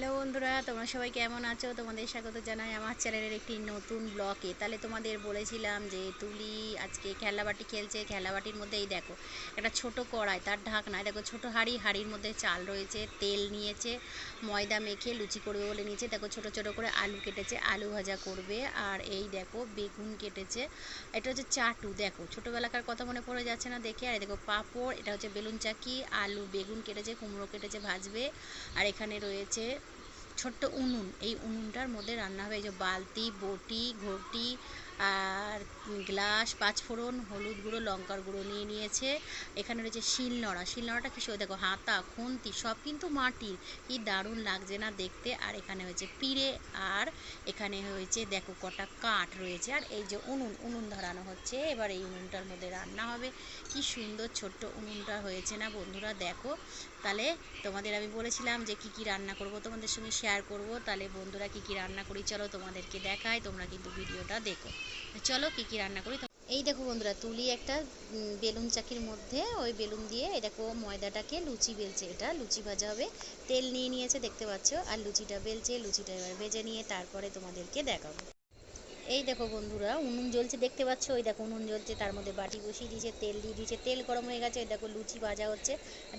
Hello. বন্ধুরা, তোমরা সবাই কেমন আছো? তোমাদের স্বাগত জানাই আমার চ্যানেলের একটি নতুন ব্লকে তাহলে তোমাদের বলেছিলাম যে তুলি আজকে খেলাবাটি খেলছে। খেলাবাটির মধ্যে এই দেখো, একটা ছোট কড়াই, তার ঢাকনা। এই দেখো, ছোট হাঁড়ি, হাঁড়ির মধ্যে চাল রয়েছে, তেল নিয়েছে, ময়দা মেখে লুচি করবে বলে নিয়েছে। দেখো, ছোট ছোট করে আলু কেটেছে, আলু ভাজা করবে। আর এই দেখো, বেগুন কেটেছে। এটা হচ্ছে চাটু, দেখো। ছোটোবেলাকার কথা মনে পড়ে যাচ্ছে না দেখে। আর দেখো, পাঁপড়, এটা হচ্ছে বেলুন চাকি, আলু, বেগুন কেটেছে, কুমড়ো কেটেছে, ভাজবে। আর এখানে রয়েছে ছোট্ট উনুন। এই উনুনটার মধ্যে রান্না হবে যে বালতি বটি ঘটি আর গ্লাস, পাঁচফোড়ন, হলুদ গুঁড়ো, লঙ্কার গুঁড়ো নিয়ে নিয়েছে। এখানে রয়েছে শিলনোড়া। শিলনোড়াটা কিসে দেখো, হাতা, খুন্তি, সব কিন্তু মাটির। কি দারুণ লাগছে না দেখতে। আর এখানে হয়েছে পিড়ে, আর এখানে হয়েছে দেখো কটা কাঠ রয়েছে। আর এই যে উনুন উনুন ধরানো হচ্ছে। এবার এই উনুনটার মধ্যে রান্না হবে। কি সুন্দর ছোট্ট উনুনটা হয়েছে না বন্ধুরা, দেখো। তাহলে তোমাদের আমি বলেছিলাম যে কি কি রান্না করব, তোমাদের সঙ্গে শেয়ার করব। তাহলে বন্ধুরা কি কি রান্না করি, চলো তোমাদেরকে দেখাই। তোমরা কিন্তু ভিডিওটা দেখো। চলো কি কি রান্না করি এই দেখো বন্ধুরা, তুলি একটা বেলুন চাকির মধ্যে ওই বেলুন দিয়ে, এই দেখো ময়দাটাকে লুচি বেলছে এটা, লুচি ভাজা হবে। তেল নিয়ে নিয়েছে দেখতে পাচ্ছ, আর লুচিটা বেলছে, লুচিটা এবার ভেজে নিয়ে তারপরে তোমাদেরকে দেখাবো। এই দেখো বন্ধুরা, উনুন জ্বলছে, দেখতে পাচ্ছ? ওই দেখো উনুন জ্বলছে, তার মধ্যে বাটি বসিয়ে দিয়েছে, তেল দিয়ে দিয়েছে, তেল গরম হয়ে গেছে, ওই দেখো লুচি ভাজা হচ্ছে।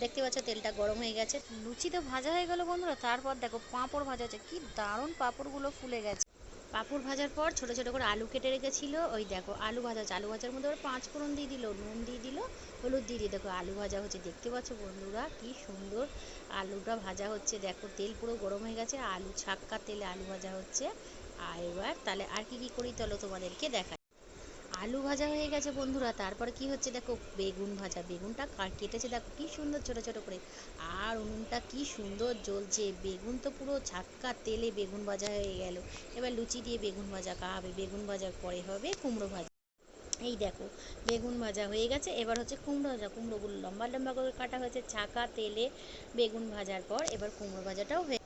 দেখতে পাচ্ছ, তেলটা গরম হয়ে গেছে। লুচি তো ভাজা হয়ে গেল বন্ধুরা, তারপর দেখো পাঁপড় ভাজা হচ্ছে, কি দারুণ পাঁপড়গুলো ফুলে গেছে। পাঁপড় ভাজার পর ছোট ছোট করে আলু কেটে রেখেছিল। ওই দেখো, আলু ভাজা হচ্ছে আলু ভাজার মধ্যে ওর পাঁচ ফোড়ন দিয়ে দিল, নুন দিয়ে দিল, হলুদ দিয়ে দিয়ে দেখো, আলু ভাজা হচ্ছে, দেখতে পাচ্ছ বন্ধুরা কি সুন্দর। আলুটা ভাজা হচ্ছে, দেখো, তেল পুরো গরম হয়ে গেছে, আলু ছাক্কা তেলে আলু ভাজা হচ্ছে। আর এবার তাহলে আর কি কি করি তাহলে তোমাদেরকে দেখাই। আলু ভাজা হয়ে গেছে বন্ধুরা, তারপরে কি হচ্ছে দেখো? বেগুন ভাজা, বেগুনটা কেটেছে দেখো, কি সুন্দর ছোট ছোট করে। আর উনুনটা কি সুন্দর জ্বলছে, বেগুন তো পুরো ছাক্কা তেলে বেগুন ভাজা হয়ে গেল। এবার লুচি দিয়ে বেগুন ভাজা খাওয়াবে বেগুন ভাজার পরে হবে কুমড়ো ভাজা। এই দেখো, বেগুন ভাজা হয়ে গেছে, এবার হচ্ছে কুমড়ো ভাজা, কুমড়োগুলো লম্বা লম্বা করে কাটা হয়েছে, ছাকা তেলে বেগুন ভাজার পর এবার কুমড়ো ভাজাটাও হয়ে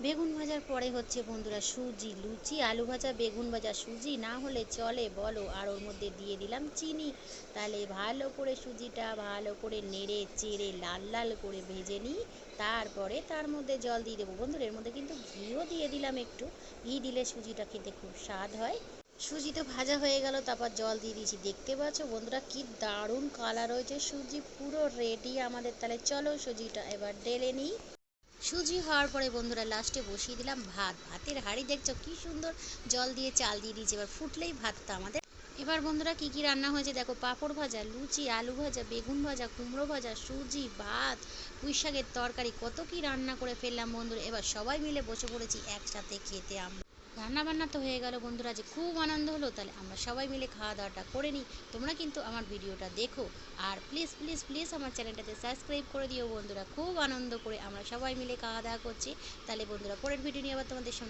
বেগুন ভাজার পরে হচ্ছে বন্ধুরা সুজি, লুচি, আলু ভাজা, বেগুন ভাজা, সুজি, না হলে চলে বলো। আর ওর মধ্যে দিয়ে দিলাম চিনি। তাহলে ভালো করে সুজিটা ভালো করে নেড়ে চেড়ে লাল লাল করে ভেজে নিই। তারপরে তার মধ্যে জল দিয়ে দেবো। বন্ধুরা, এর মধ্যে কিন্তু ঘিও দিয়ে দিলাম একটু। ঘি দিলে সুজিটা খেতে খুব স্বাদ হয়। সুজি তো ভাজা হয়ে গেল, তারপর জল দিয়ে দিয়েছি। দেখতে পাচ্ছ বন্ধুরা, কি দারুণ কালার হয়েছে সুজি পুরো রেডি আমাদের। তাহলে চলো সুজিটা এবার ঢেলে নিই। সুজি হওয়ার পরে বন্ধুরা, লাস্টে বসিয়ে দিলাম ভাত। ভাতের হাঁড়ি, দেখছ কি সুন্দর জল দিয়ে চাল দিয়ে দিয়েছি, এবার ফুটলেই ভাতটা আমাদের। এবার বন্ধুরা, কি কি রান্না হয়েছে দেখো, পাঁপড় ভাজা, লুচি, আলু ভাজা, বেগুন ভাজা, কুমড়ো ভাজা, সুজি, ভাত পুঁইশাকের তরকারি, কত কি রান্না করে ফেললাম বন্ধুরা। এবার সবাই মিলে বসে পড়েছি একসাথে খেতে আমরা। রান্না বান্না তো হয়ে গেল বন্ধুরা, যে খুব আনন্দ হলো, তাহলে আমরা সবাই মিলে খাওয়া দাওয়াটা করে নিই। তোমরা কিন্তু আমার ভিডিওটা দেখো। আর প্লিজ প্লিজ প্লিজ আমার চ্যানেলটাতে সাবস্ক্রাইব করে দিও বন্ধুরা, খুব আনন্দ করে আমরা সবাই মিলে খাওয়া দাওয়া করছি। তাহলে বন্ধুরা, পরের ভিডিও নিয়ে আবার তোমাদের সঙ্গে